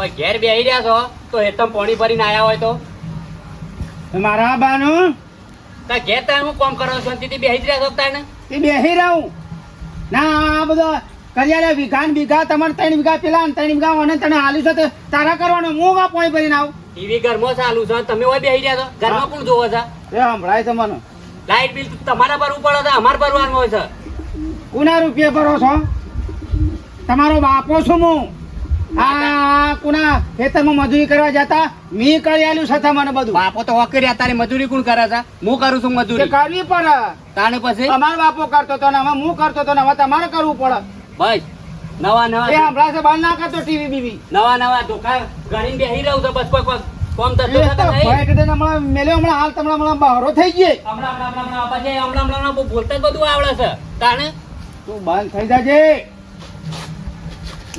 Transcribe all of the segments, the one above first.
પણ ઘેર બેહી રહ્યા છો તો હેતમ પાણી ભરીને આવ્યા હોય તો? મારા બાનું? તા ઘેર તમે હું કોમ કરો છો? શાંતિથી બેહી રહ્યા છો તાને તે બેહી રહું. ના આ બધા કરિયાલા વીઘા ને વીઘા તમારે ત્રણ વીઘા પેલા ને ત્રણ વીઘા મને તને હાલ્યું છે તો તારા કરવાનું. હું કા પાણી ભરીને આવું? ટીવી ઘરમાં ચાલુ છે. તમે હોય બેહી રહ્યા છો? ઘરમાં કોણ જોવો છે? એ સંભળાય છે મને. લાઈટ બિલ તમારા ભરવું પડે છે અમારે ભરવાનું હોય છે? કુના રૂપિયા ભરો છો? તમારો બાપો છું હું. આ કુના ખેતરમાં મજૂરી કરવા જતા મી કરી આલ્યું છે તમને બધું બાપો તો હોકરી તારી મજૂરી કોણ કરે છે હું કરું છું મજૂરી કરવી પડે તાને પછી અમારો બાપો કરતો હતો ને હવે હું કરતો હતો ને હવે તમારે કરવું પડે બસ નવા એ હમણાં છે બંધ ના કરતો ટીવી બીવી નવા નવા ધોકા ગણીને બેહી રહ્યું છે બસ કોઈ કોઈ કોમ થતું એ છે તો કે નહીં? ભાઈ કીધું ને હમણાં મેલ્યો હમણાં હાલ તમને હમણાં બહારો થઈ ગયે હમણાં હમણાં હમણાં હમણાં પછી હમણાં હમણાં હમણાં બોલતા બધું આવડે છે તાને તું બંધ થઈ જાજે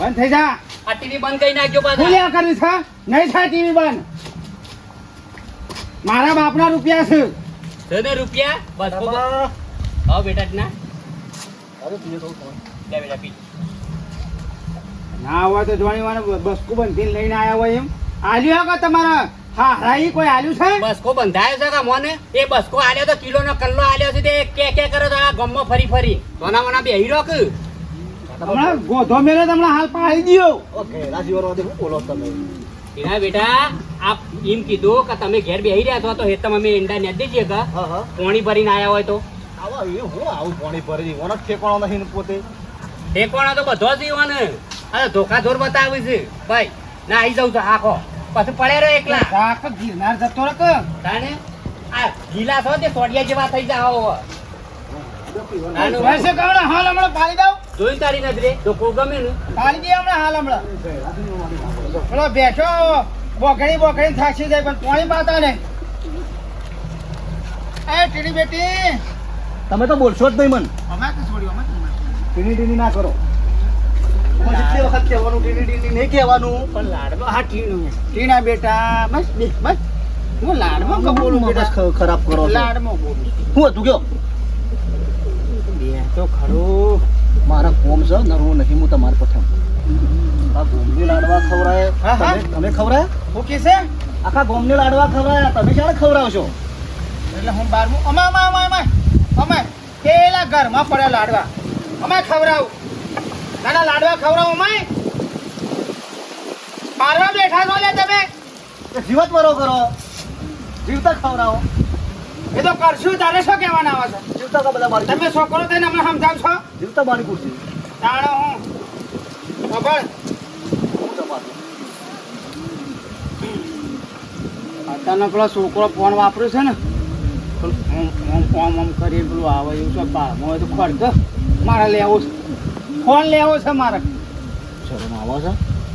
બંધ થઈ જા. આ ટીવી બંધ કરી નાખજો પાછા ભૂલ્યા કરી છે નહીં થાય ટીવી બંધ. મારા બાપના રૂપિયા છે. તને ને રૂપિયા? બસ હા બેટા ના. લે બેટા પી. ના હોય તો જોણી વાને બસકો બંધીને લઈને આવ્યા હોય એમ. આલ્યું હા તમારા? હા હરાઈ કોઈ આલ્યું છે? બસકો બંધાયો છે કા મોને? એ બસકો આલ્યો તો કિલો નો કલ્લો આલ્યો છે તે. કે કે કરે તો આ ગમમાં ફરી ફરી. સોના મોના બે હીરો કે? હમણાં ગોધો મેલે તમને હાલ પાડી દ્યો. એના બેટા આપ એમ કીધું કે તમે ઘેર બેહી રહ્યા છો તો હેતમ અમે ઈંડા ને દેજે કે પોણી ભરીને આયા હોય તો? ઠેકોણા તો બધો જ ઈવન ધોખા જોર બતાવે છે. ભાઈ ના આવી જાઉં છું. આખો પછી પડે રહ્યો એકલા. આખો ગિરનાર જતો તાને આ ગીલા છો તે સોડિયા જેવા થઈ વૈસે હાલ હમણાં પાડી દઉં. જોઈ તારી નજરે? તો કોઈ ગમે ને. તારી દે હમણાં હાલ હમણાં. પેલો બેઠો બોકડી બોકડી થાકી જાય પણ પાણી પાતા ને એ ટીડી બેટી. તમે તો બોલશો જ નહીં મન. અમે તો છોડ્યો અમે ટીડી ટીની ટીની ના કરો. જેટલી વખત કહેવાનું ટીની ટીની નહીં કહેવાનું. પણ લાડમાં હા ટીણું ટીણા બેટા બસ બે બસ. હું લાડમાં બેટા. ખરાબ કરો લાડમાં બોલું. હું હતું કયો? બે તો ખરું. મારા કોમ છે નરવું નહીં હું તમારે પઠામ આ ગોમની લાડવા હા. તમે તમે ખવડાય? હું કે છે? આખા ગોમની લાડવા ખવડાય તમે ક્યારે ખવડાવશો? એટલે હું બારમું અમા અમા અમા અમા. અમે પેલા ઘરમાં પડ્યા લાડવા. અમે ખવરાવ નાના લાડવા ખવરાવ અમે. મારવા બેઠા છો લે તમે. જીવત વરો કરો. જીવતા ખવડાવો. એ તો કરશું તારે શું કહેવાના આવે છે? જીવતા તો બધા મારી તમે છોકરો થઈને અમને સમજાવશો જીવતા મારી ખુરશી જાણો હું? ખબર હું અત્યારનો પેલો છોકરો ફોન વાપરે છે ને? ઓમ ઓમ ઓમ કરી પેલું આવે એવું છે બાળમાં હોય તો ખોટ મારે લેવો છે. ફોન લેવો છે મારે. શરમ આવો છે?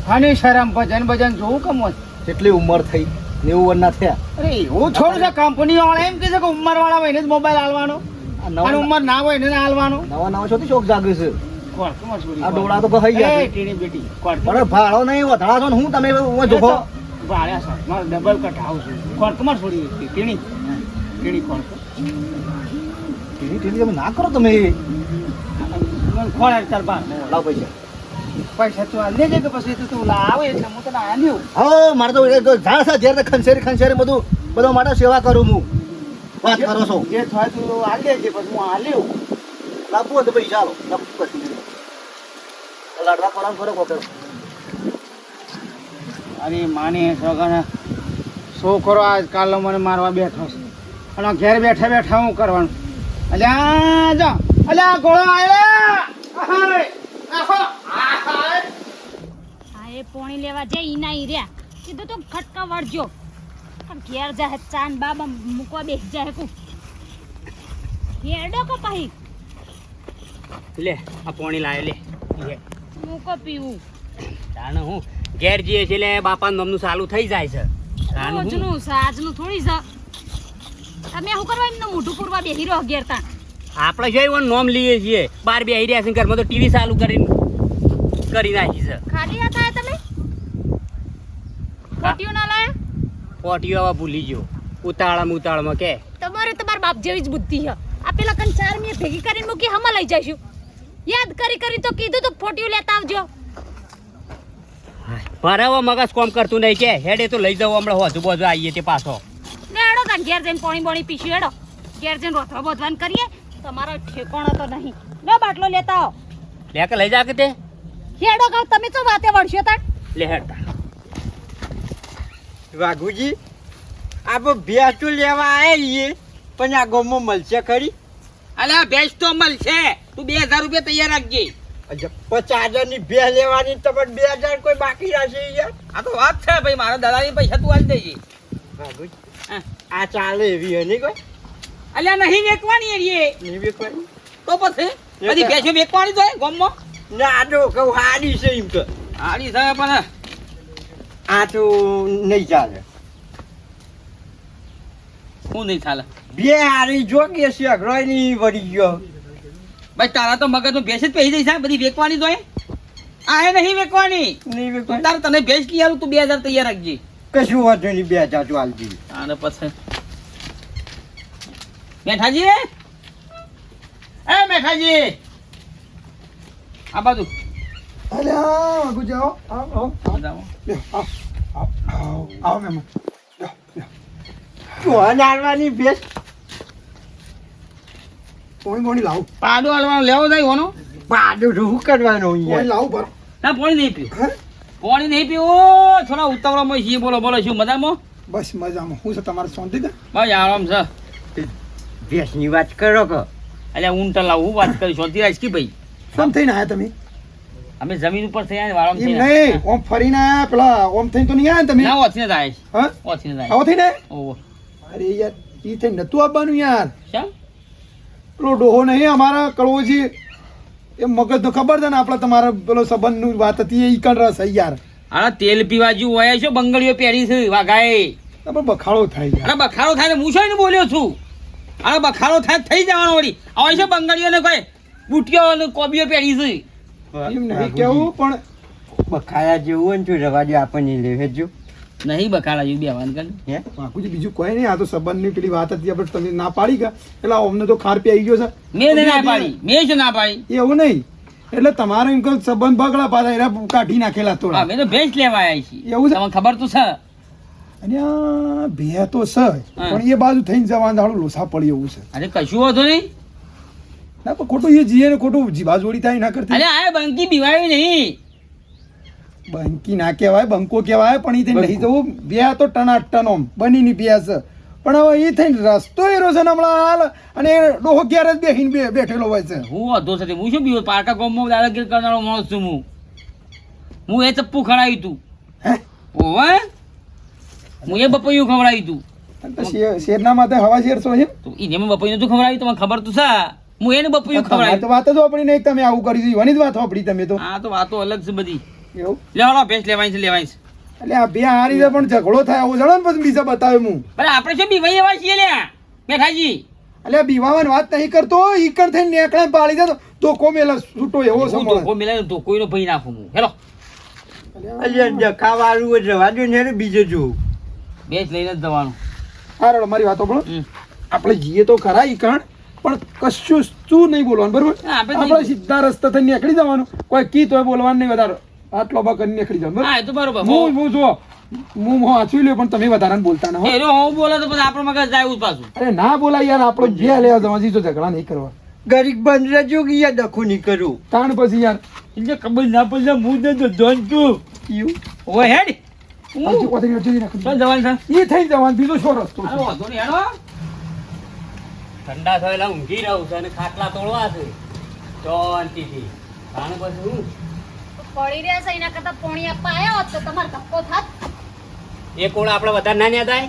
હની શરમ ભજન ભજન જોવું કમ હોય કેટલી ઉંમર થઈ? નેવું વર્ષના થયા અરે એવું થોડું છે કંપની વાળા એમ કહે છે કે ઉંમર વાળા હોય ને જ મોબાઈલ હાલવાનો અને ઉંમર ના હોય ને ના હાલવાનો નવા નવા છો શોખ જાગે છે આ ડોળા તો ભાઈ ગયા ટીણી બેટી પણ ભાડો નહીં વધારા છો ને હું તમે જોખો ભાડ્યા સર મારે ડબલ કટ હાઉસ કોણ તમારે છોડી ટીણી ટીણી કોણ ટીણી ટીણી તમે ના કરો તમે કોણ તાર બાર લાવ પૈસા પૈસા તું કે પછી તું તું લાવે એટલે હું તને આલ્યું. હા મારે તો ઝાડ છે જ્યારે ખંચેરી ખંચેરી બધું બધો માટે સેવા કરું હું. વાત કરો છો. જે થાય તું હાલ દેજે પછી હું તો લાડવા કરવાનું કરો કોકે અરે માની સગન છોકરો આજકાલ મને મારવા બેઠો છે. અને ઘેર બેઠા બેઠા હું કરવાનું? અલ્યા જો. અલ્યા ગોળો આવ્યો આહાય, આહો, આહાય. હા એ પોણી લેવા જાય ઈ ના ઈ રહ્યા. કીધું તો ખટકા વળજો. પણ ઘેર જાહે ચાન બાબા મૂકવા બેસ જાય કુ ઘેરડો કો પાહી લે આ પાણી લાય લે. મૂકો પીવું જાણે હું. ઘેર જઈએ છીએ એટલે બાપાનું નમનું સાલું થઈ જાય છે. રોજનું સાજનું થોડી છે તમે શું કરવા એમનું મોઢું પૂરવા બેહી રહ્યો ઘેર તા આપણે જઈ નોમ નામ લઈએ છીએ. બાર બે રહ્યા છે ઘરમાં તો ટીવી ચાલુ કરીને કરી નાખી છે ખાલી ના થાય તમે ખોટિયું ના લાયા પોટીઓ આવા ભૂલી ગયો. ઉતાળા ઉતાળમાં કે. તમારે તમારા બાપ જેવી જ બુદ્ધિ છે. આ પેલા કન ચાર મેં ભેગી કરીને મૂકી હમા લઈ જઈશું. યાદ કરી કરી તો કીધું તો ફોટિયું લેતા આવજો. ભરાવા મગજ કોમ કરતું નહીં કે. હેડે તો લઈ જાવ હમણાં હોજુ બોજુ આવીએ તે પાછો. ને હેડો તાન ઘેર જઈને પોણી બોણી પીશું હેડો. ઘેર જઈને રોથરો બોધવાન કરીએ. તમારો ઠેકોણો તો નહીં. લો બાટલો લેતા આવો. લે કે લઈ જા કે તે. હેડો કહું તમે તો વાતે વળશો તાણ. લે હેડતા વાઘુજી આપણે ભેંસ તો લેવા આવ્યા છીએ પણ આ ગામમાં મળશે ખરી? અલ્યા ભેંસ તો મળશે. તું બે હજાર રૂપિયા તૈયાર રાખજે. પચાસ પચાસ હજારની ભેંસ લેવાની તમારે બે હજાર કોઈ બાકી રાખશે યાર આ તો વાત છે ભાઈ મારા દાદાની પૈસા તું આલી દેજે. આ ચાલે એવી હે નહીં કોઈ? અલ્યા નહીં વેચવાની એરીએ નહીં વેચવાની? તો પછી? બધી ભેંસો વેચવાની તો ગમમાં? ના આ તો કહું હાડી છે એમ તો. હાડી થાય પણ આ તો નહીં ચાલે. હું નહીં ચાલે. બે હારી જો કે છે અઘરોય વળી ગયો. ભાઈ તારા તો મગજમાં ભેંસ જ પહેરી દઈશ? બધી વેકવાની તો આ હે નહીં વેકવાની નહીં વેકવાની તારે તને ભેસ લઈ આવું તું બે હજાર તૈયાર રાખજે. કશું વાંધો નહીં બે હજાર તો હાલજી અને પછી? મેઠાજી? એ મેઠાજી! આ બાજુ. અલ્યા વાગુ જાઓ. આવો આવો આવો. આવો આવો. ચોહન પોણી મોણી લાવો? પાડો હાલવાનો લેવો જાય ઓનો પાડો શું કરવાનું ના પાણી નહીં પીવું. પાણી નહીં પીવું. થોડા ઉતાવળામાં છીએ બોલો બોલો શું મજામાં? બસ મજામાં. હું છે તમારે શાંતિ છે બસ આરામ છે. ભેંસની વાત કરો કે? અલ્યા ઊંટ લાવું વાત કરી શાંતિ રાખ કે ભાઈ? શું થઈને આયા તમે? અમે જમીન ઉપર થયા વાળામાં એમ નહીં ઓમ ફરીને આયા પેલા ઓમ થઈને તો નહીં આયા ને તમે? ના ઓછીને થાય છે હા? ઓછીને થાય થઈને? ઓહો અરે યાર ઈ થઈ નતું આવવાનું યાર. શા? પેલો ડોહો નહીં અમારા કળવોજી એ મગજ તો ખબર છે ને આપડે તમારા પેલો સંબંધનું વાત હતી એ કણ રસ હે યાર. અરે તેલ પીવા જેવું હોય છો બંગડીઓ પહેરી છે વાઘાએ. તમે બખાડો થાય અરે બખાડો થાય ને હું શું ને બોલ્યો છું? અરે બખાડો થાય થઈ જવાનો વળી. આવે છે બંગડીઓને કોઈ બુટીઓ કોબીઓ પહેરી છે. કેવું પણ બખાયા જેવું હોય ને તો રવા દો આપણને લેવે જો નહીં બખાડા જેવું બેવાન કર. હે? બાપુજી બીજું કોઈ નહીં આ તો સંબંધની પેલી વાત હતી આપણે તમે ના પાડી ગયા. એટલે અમને તો ખાર પી આવી ગયો છે. મેં ના પાડી. મેં જ ના પાડી? એવું નહીં. એટલે તમારે એમ કહો સંબંધ બગડા પાછા એના કાઢી નાખેલા હા થોડા. મેં તો ભેંસ લેવા આવ્યા છીએ. એવું છે? તમને ખબર તો છે. અને આ બે તો છે પણ એ બાજુ થઈને જવાનું દાડો લોસા પડી એવું છે. અરે કશું વાંધો નહીં. ના પણ ખોટું એ જીએ ને ખોટું જીભા જોડી થાય ના કરતી. અરે આ બંકી બીવાયું નહીં. બંકી ના કહેવાય બંકો કહેવાય પણ એ થઈ લઈ જવું બે તો ટના ટન ઓમ બનીની છે. પણ હવે એ થઈને રસ્તો એરો છે ને હમણાં હાલ અને એ ડોહો ક્યારે જ બેહીને બેઠેલો હોય છે. હું વાંધો છે હું શું બીવો? પારકા ગામમાં દાદાગીરી કરનારો માણસ છું હું. હું એ ચપ્પુ ખવડાવ્યું તું. હે? ઓવે હું? એ બપૈયું ખવડાવ્યું તું. શેર- શેરના માથે હવા શેર છો એમ? તો એને બપૈયું તું ખવડાવ્યું તમને ખબર તો છે. હું એને બપુ ખવડાવી તો વાત જ આપણી નહીં તમે આવું કરી દીધું. એની જ વાત આપણી તમે તો. આ તો વાતો અલગ છે બધી. એવું? લેવાડો ભેંસ લેવાય છે લેવાય છે. એટલે આ બે હારી છે પણ ઝઘડો થાય આવું જણો ને પછી બીજા બતાવે હું બરાબર આપણે શું બીવાઈ એવા છીએ લ્યા બેઠાજી. એટલે બીવાવાની વાત નહીં કરતો ઈકણ થઈને નેકળે પાડી દે તો કો મેલા છૂટો એવો સમો ધોકો મિલાય તો કોઈનો ભઈ નાખું હું હેલો. અલ્યા ડખાવાળું હોય રવા દો ને બીજો જોવું બેચ લઈને જ જવાનું. હારો મારી વાતો પણ. આપણે જઈએ તો ખરા ઈકણ પણ કશું શું નહીં બોલવાનું બરોબર? આપણે સીધા રસ્તા થઈ નીકળી જવાનું. કોઈ કી તોય બોલવાનું નહીં વધારે. આટલો બા કરીને નીકળી જવાનું બરોબર? હા એ તો બરોબર. હું હું જો હું હું વાંચવી લ્યો પણ તમે વધારે બોલતા ના હો. એ હું બોલે તો પછી આપણો મગજ જાય પાછું અરે ના બોલાય યાર આપણે જે લેવા જવા તો ઝઘડા નહીં કરવા. ગરીબ બંધ રહેજો કે યાર ડખો નહીં કરું. તાણ પછી યાર. એટલે ખબર ના પડે હું તો જોન તું યુ. ઓ હેડ. હું? જવાન વચ્ચેથી જવાનું છે. એ થઈ જવાન બીજો શું રસ્તો છે? અરે થાય ઠંડા થયેલા ઊંઘી રહું છે અને ખાટલા તોડવા છે. શાંતિથી. કારણ પછી હું? પડી રહ્યા છે એના કરતા પોણી આપવા આવ્યા હોત તો તમારે ધક્કો થાત. એ કોળ આપણે વધારે ના ન્યા થાય?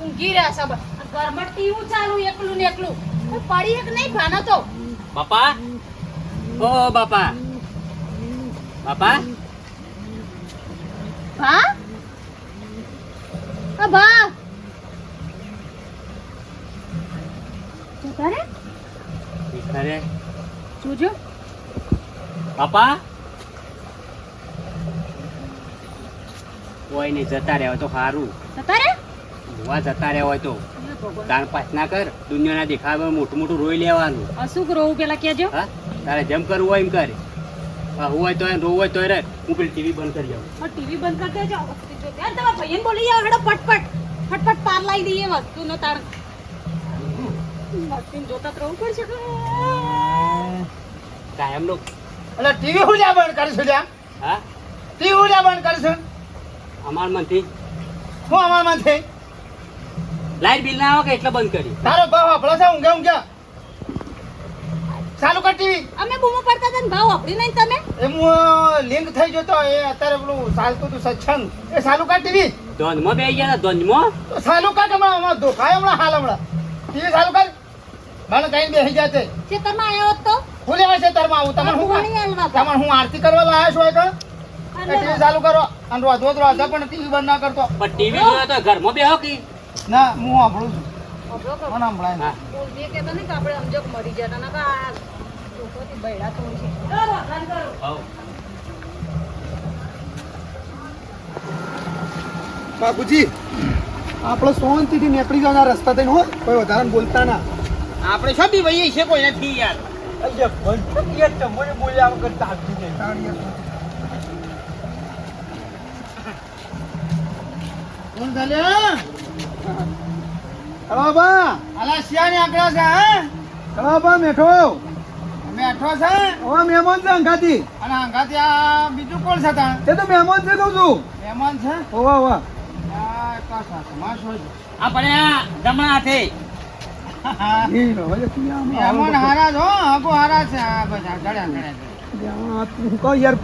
ઊંઘી રહ્યા છે બસ. હું ચાલુ એકલું ને એકલું. હું પડી એક નહીં ભાનો તો. બાપા? ઓ બાપા. બાપા? હા હા ભા. જતા રે જોજો પાપા કોઈ નહીં જતા હોય તો સારું જતા રે ભૂવા જતા રહ્યા હોય તો તાણ પાછ ના કર દુનિયાના દેખાવે મોટું મોટું રોઈ લેવાનું અશુક રોવું પેલા કેજો હા તારે જેમ કરવું હોય એમ કરે હોય તો રોવું હોય તો રે હું પેલી ટીવી બંધ કરી આવું ટીવી બંધ કરી દેજો વસ્તુ યાર તમારા ભાઈને બોલી જાવ હેડો ફટફટ ફટફટ પાર લાવી દઈએ વસ્તુનો તાર વસ્તુને જોતા રહેવું પડશે. કાયમ નો એટલે ટીવી હું લ્યા બંધ કરીશું ત્યાં હા? ટીવી હું લ્યા બંધ કરીશું? અમાર મનથી હું અમાર મનથી લાઈટ બિલ ના આવે કે એટલે બંધ કરી તારો ભાવ આપણો છે ઊંઘે ઊંઘે? ચાલુ કર ટીવી. અમે બૂમો પડતા હતા ને ભાવ આપડી નહીં તમે? એમ લિંક થઈ જતો એ અત્યારે પેલું ચાલતું હતું સત્સંગ. એ ચાલુ કર ટીવી. ધોનમાં બે ગયા ધોનમાં? તો ચાલુ કર કે હમણાં હમણાં ધોકાય હમણાં હાલ હમણાં. ટીવી ચાલુ કર. મને કઈ બેસી જાતે છે આવ્યો હોત તો? હું લેવા છે તારમાં આવું? તમે હું પાણી હાલવા. તમને તમારે હું આરતી કરવા લાયા છો એક ટીવી ચાલુ કરો. અને રોધો તો રોધો પણ ટીવી બંધ ના કરતો. પણ ટીવી જોયો તો ઘરમાં બેહો કી? ના હું સાંભળું છું. કરો. મને સંભળાય ના. હા બોલજે કે તને કે આપણે સમજક મરી જતા ના કા આ ચોખોથી બૈડા તોડી છે. કરો. હવ. બાપુજી આપણે શાંતિથી નીકળી જવાના રસ્તા થઈને હો. કોઈ વધારે બોલતા ના. આપણે શું બી વહીએ છે કોઈ નથી યાર. કોણ ચાલે હલો બા. અલા શિયાની આંકડા છે હા? હલો બા મેઠો. મેઠો છે? ઓ મહેમાન છે અંગાતી અને અંગાતી આ બીજું કોણ છે તા તે તો મહેમાન છે કહું છું. મહેમાન છે? ઓવા ઓવા આ કાસા સમાસ હોય આ જમણા હાથે. મહેમાન હારા છો હારા છે આ બધા જડ્યા જડ્યા હું કહું યાર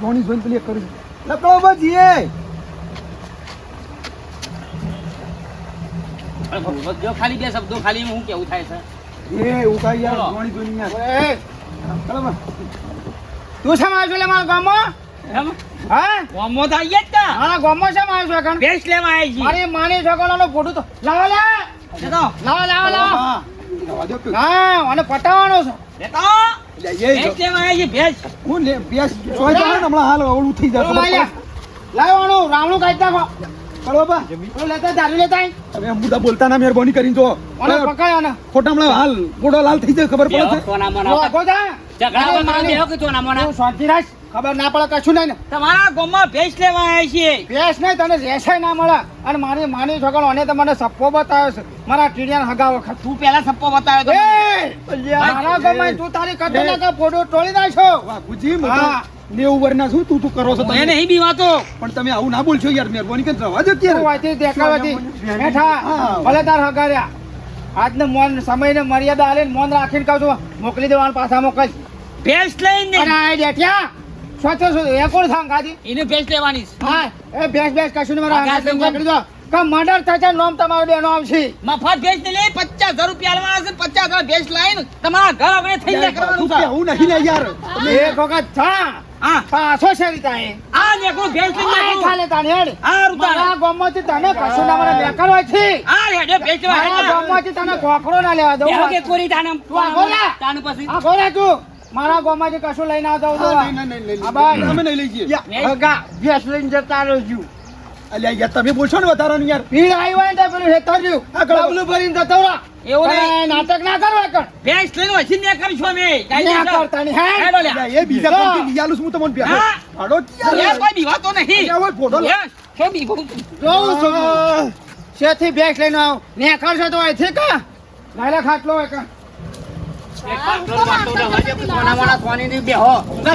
ધોની જોઈને પેલી કરું લકડો બજીએ જો ખાલી બે શબ્દો ખાલી હું કેવું થાય છે એ યાર. જોઈને. તું શા માં છો મારા ગામમાં તો જ હા ગોમો શા માં છો કણ ભેંસ લેવા આવી છી મારી માની છોકરાનો ફોટો તો લાવો લે છે લાવો લાવો લાવો. હા. કે. પટાવવાનો છે. બોલતા ના મહેરબાની કરી જો. ખોટા હાલ ગોડો લાલ થઈ જાય ખબર પડે અરે ખબર ના પડે કશું નહીં ને. તમારા ગામમાં ભેંસ લેવા આવી છીએ. ભેંસ નહીં તને રેસાય ના મળે. અને મારી માની છોકરો અને તમને મને સપ્પો બતાવ્યો છે. મારા ટીડિયાને હગા વખત તું પેલા સપ્પો બતાવ્યો તો. મારા ગામમાં તું તારી કટોના કા ફોટો તોડી નાખ્યો બાપુજી હા. નેવું વર્ષના શું તું તું કરો છો તમે. નહીં બીવાતો પણ તમે આવું ના બોલશો યાર મહેરબાની કરીને રવા દો તું ક્યારે વાંચી દેખાવાથી બેઠા. ભલે તાર હગાર્યા. આજને મોન સમયને મર્યાદા આલે મોન રાખીને કહું છું મોકલી દેવાનું પાછા મોકલ. ભેંસ લઈને. અને આ સ્વચ્છ એ કોણ સાંગ ગાદી? એને ભેંસ લેવાની હા એ બેસ બેસ કશું મારા હગા હંગાથી દો કે મર્ડર થશે નોમ તમારું બેનો આવશે. મફત ભેંસ ને લઈ પચાસ રૂપિયા આલવાના છે પચાસ ભેંસ લાવીને તમારા ઘર આપણે થઈ જાય કરવાનું છે. આવું નહીં ને યાર. એક વખત થા. હા. પાછો છે રીતા એ આ ભેંસ લઈને આ. ખાલે તાને હેડ. આ રૂતાને. મારા ગામમાંથી તને કશું ના મને બેકાર છે. આ હેડે ભેંસ લેવા મારા હેડે. તને કોકરો ના લેવા દઉં કે કોરી તાને તું આગો તાને પછી. આ તું. મારા ગામમાંથી કશું લઈને આવતો હતો. અમે નહીં લઈ જઈએ ભેંસ- લઈને જતા રહેજો અલ્યા યાર તમે બોલશો ને વધારાનું યાર ભીડ આવી હોય ને પેલું હેતર રહ્યું આ ગળો. ભરીને જતો રહો એવું નહીં. નાટક ના કરો એકણ. ભેંસ લઈને વચ્ચે ને કરશો અમે ના કરતા નહીં, હે? હેડો લે. અલ્યા, એ બીજા હા. કોણથી લઈ આલું છું હું તમને બેઠો. હા. યાર. યાર કોઈ બીવાતો નહીં અલ્યા, હવે ફોટો લો. યાર, શું જોઉં છું શેથી ભેંસ લઈને આવ ને કરશો તો અહીંથી કા નાયલા ખાટલો હોય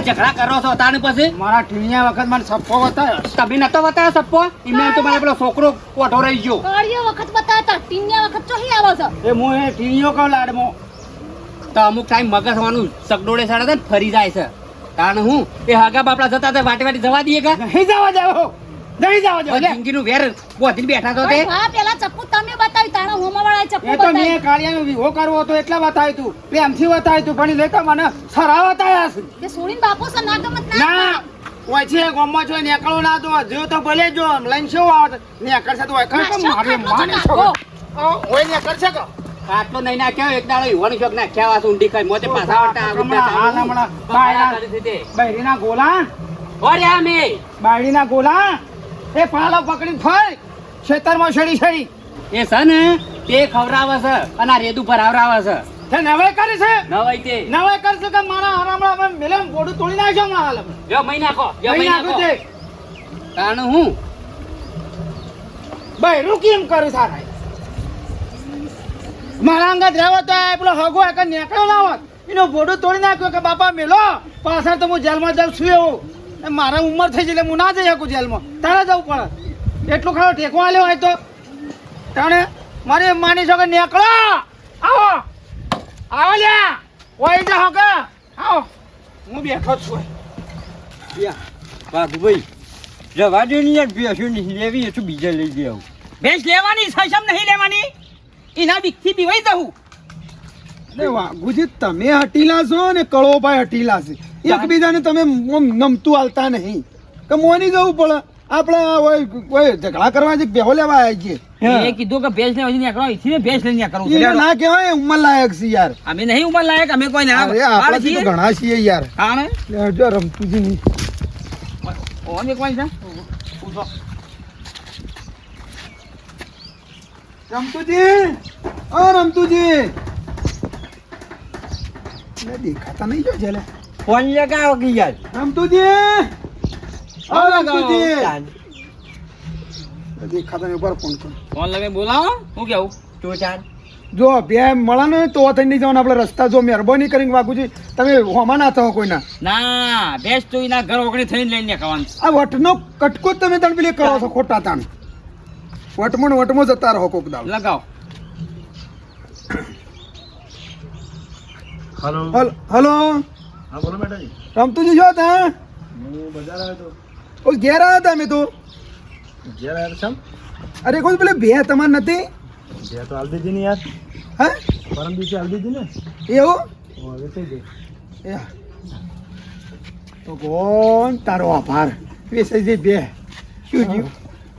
ઝઘડા કરો છો તાને પછી? મારા ટીણિયા વખત મને સપ્પો બતાવ્યો નતો બતાવ્યો સપ્પો? ઈમે તો મારે પેલો છોકરો કોઠો રહી ગયો. કાળીઓ વખત બતાવતા ટીન્યા વખત ચોહી આવો છો? એ હું એ ટીણીયો કહું લાડમો. તો અમુક ટાઈમ મગજ હોવાનું સગડોળે સાડા ફરી જાય છે. તાણ હું? એ હાગા બાપડા જતા હતા વાટી વાટી જવા દઈએ કા? નહીં જવા દેવો. નહીં જવા દેવો. લે. જિંદગીનું વેર બોધીને બેઠા છો તે? પણ પેલા ચપ્પુ તમે બતાવી તાણા હોમા વાળા ચપ્પુ એ તો મેં કાળિયાનો વિવો કરવો હતો એટલા બતાવ્યું તું. પ્રેમથી બતાવ્યું તું પણ લેતા મને સરા બતાવ્યા છે. કે સોડીન બાપુ છે ના ગમત ના ના ગોમમાં છો નેકળો ના તો જો તો ભલે જો લઈને શું આવે નેકળશે તો ઓય કણ ના, કે મારી માની તો છો. ઓય નેકળશે કો આટલો નહીં નાખ્યો એક દાડો યુવાનો શોખ નાખ્યા વાસ ઊંડી ખાઈ મોતે પાછા વળતા હમણાં. બૈરીના ગોલા? ઓર્યા મે બાયડીના ગોલા? એ પાલો પકડી ફળ ખેતરમાં છડી છડી એ છે ને તે ખવરાવે છે અને આ રેદુ આવરાવે છે. તે નવાઈ કરે છે? નવાઈ તે. નવાઈ કરશે કે મારા હરામડા અમે મેલે બોડું તોડી નાખ્યો હમણાં હાલ જો મહી નાખો જો મહી નાખો તે? કારણ હું? બૈરું કેમ કરું સારા મારા અંગત રહેવો તો પેલો હગો એક નીકળ્યો ના હોત. એનો બોડું તોડી નાખ્યો કે બાપા મેલો પાછળ તો હું જેલમાં જાઉં છું એવું. મારા ઉંમર થઈ જાય હું ના જઈ શકું જેલમાં. તારે જવું પડે. એટલું ખાડો ટેકો આલ્યો હોય તો. તાણે એમ માની છો કે નીકળો? આવો. આવો લ્યા. ઓય જા હકે આવો. હું બેઠો છું વાઘભાઈ જવા દે ને યાર ભેંસો નહીં લેવી એ તો બીજા લઈ આવું. ભેંસ લેવાની સશમ નહીં લેવાની? એના બીકથી બીવાઈ જવું વાઘુજી તમે હટીલા છો ને કળોભાઈ હટીલા છે. એકબીજાને તમે નમતું હાલતા નહીં. કે મોની જવું પડે. આપણે કોઈ ઝઘડા કરવા જે બેહો લેવા આવ્યા છીએ. એ કીધું કે ભેંસ લેવા નીકળો અહીંથી ને ભેંસ લઈને નીકળવું એ ના કહેવાય ઉંમર લાયક છે યાર. અમે નહીં ઉંમર લાયક અમે કોઈ ના અરે આપણાથી તો ઘણા છીએ યાર. લે, જો રમતુજી ની ઓને કોઈ છે રમતુજી ઓ રમતુજી. દેખાતા નહીં જો છે લે. ફોન લગાવો કે યાર? રમતુજી! ઓ રમતુજી. દેખાતા ઉપર ફોન કરો. ફોન લગે બોલાવો હું કેવું? તો ચાલ જો બે મળે ને તો થઈ નહીં જવાનું આપણે રસ્તા જો મહેરબાની કરીને વાગુજી તમે હોમા ના થો કોઈના. ના બેસ તો એના ઘર ઓગણી થઈને લઈને ખાવાનું. આ વટનો કટકો તમે તણ પેલી કરો છો ખોટા તાણ. વટમાં ને વટમાં જતા રહો કોક દાવ લગાવો. Hello hello. હા બોલો મેડમ રમતુજી છો તા હું બજાર આવ્યો તો ઓ ઘેર આવ્યા હતા અમે તો ઘેર આવ્યો છમ અરે કોઈ પેલે બે તમાર નથી ઘેર તો હાલ દીધી ને યાર હે પરમ દિવસે હાલ દીધી ને એવું હવે થઈ ગઈ એ હા. તો કોણ તારો આભાર વેસાઈ બે શું થયું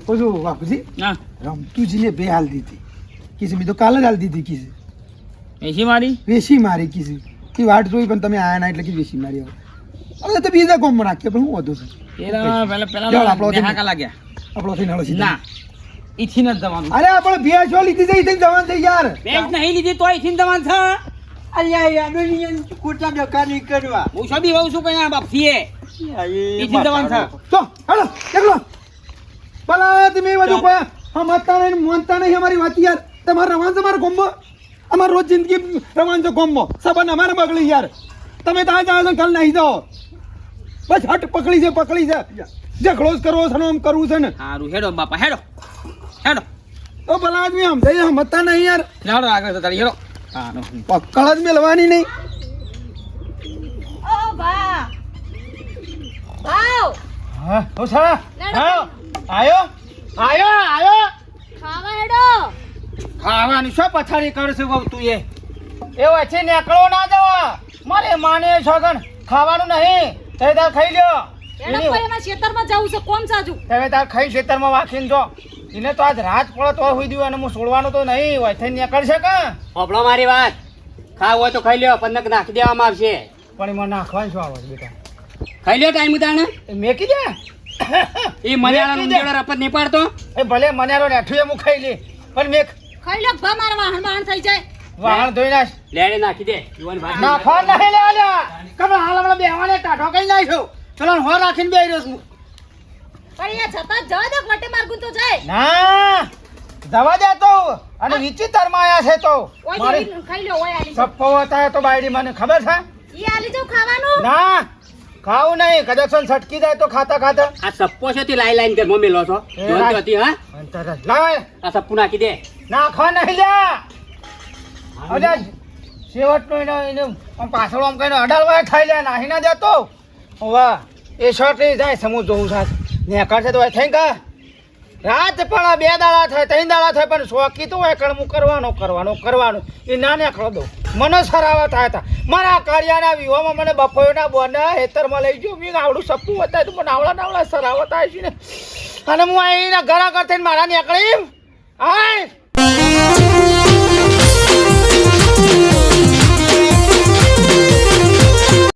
ઓછું બાપુજી ના રમતુજીને બે હાલ દીધી કીધી મેં તો કાલે જ હાલ દીધી કીધી એસી મારી વેસી મારી કીધી કે વાટ જોઈ પણ તમે આયા ના એટલે કે વેસી મારી આવો? હવે તો બીજા કોમમાં નાખીએ પણ હું વધુ છું? પેલા આપણો બે હાકા લાગ્યા. આપણો થઈને હળો ના ઈથી ન જવાનું. અરે આપણે બે છો લીધી જઈ થઈ જવાનું છે યાર. ભેંસ નહીં લીધી તો ઈથી જવાનું છે. અલ્યા યાર, ખોટા ડખા નહીં કરવા. હું શું બી વહુ છું કયા બાપ એ યાર, એ ઈથી જવાનું છે. તો હાલો એકલો. ભલા તમે એ બધું કોઈ સમજતા નહીં માનતા નહીં અમારી વાત યાર. તમારે રવાન છે મારા ગોમમાં? અમારે રોજ જિંદગી રવાન છો ગોમમાં. સબન અમારે બગડી યાર. તમે ત્યાં જાઓ છો કાલ નહીં જાઓ. બસ હટ પકડી છે પકડી છે. ઝઘડો જ કરવો છે ને આમ કરવું છે ને. સારું હેડો બાપા હેડો. હેડો. તો ભલા આદમી સમજાય સમજતા નહીં યાર. હેડો આગળ જતા હેડો. પકડ જ મેળવાની નહીં. હા આયો. આયો આયો. ખાવા હેડો. ખાવાની શું પથારી કરશે બહુ તું એ? એ વચ્ચે નીકળો ના જવા. મારે માને છગન ખાવાનું નહીં. તે તાર ખાઈ લ્યો. એના એની- પર એમાં ખેતરમાં જવું છે કોમ સાજુ? તમે તાર ખાઈ ખેતરમાં વાખીને જો. એને તો આજ રાત પડે તો હોઈ દીધું અને હું છોડવાનો તો નહીં. હોય થઈ નીકળશે કે? હોભળો મારી વાત. ખાવ હોય તો ખાઈ લ્યો પંદક નાખી દેવામાં આવશે. પણ એમાં નાખવાનું શું આવે બેટા? ખાઈ લ્યો ટાઈમ તાણે એ મેકી દે. એ મને આનો મેકી દે. રપત નહીં પાડતો. એ ભલે મને રેઠું એ હું ખાઈ લે. પણ મેક ખાઈ લો ભા મારા વાહન વાહન થઈ જાય. વાહણ ધોઈ નાખ. લેડે નાખી દે. યુવાન ભાઈ ના ફોન નહીં લે આલે કમે હાલ હમણાં બેહવાને ટાઢો કઈ નાખ્યો. ચલો હો રાખીને બેહી રહ્યો છું. પણ એ જતા જવા દે વટે માર્ગું તો જાય. ના જવા દે તો. અને વિચિતર માયા છે તો. મારી ખાઈ લો ઓય આલી. સપ્પો હતા તો બાયડી મને ખબર છે? ઈ આલી જો ખાવાનું. ના. ખાવું નહીં કદાચ છટકી જાય તો ખાતા ખાતા. આ સપ્પો છે તે લાઈ લાઈન ઘરમાં મેલો છો. એ રાખ. હતી હા. અંતર જ. લાય. આ સપ્પુ નાખી દે. નાખવા નહીં લે અજા સેવટ નો એનો એને આમ પાછળ આમ કઈને અડાલવા ખાઈ લે નાહી ના દેતો વાહ એ શર્ટ લઈ જાય સમૂહ જોઉં સાથ નેકળશે તો હોય થઈ કા રાત પણ બે દાડા થાય ત્રણ દાડા થાય પણ શોખી તો હોય કણમું કરવાનો કરવાનો કરવાનો. એ ના નેકળો દો મને સરાવા આવ્યા હતા મારા કાર્યાના વિવાહમાં મને બફોયના બોના હેતરમાં લઈ ગયો. મેં આવડું સપનું બતાવ્યું તું. મને આવડા નાવડા સરાવા થાય છે ને. અને હું અહીંના ઘરા થઈને મારા નીકળી આય.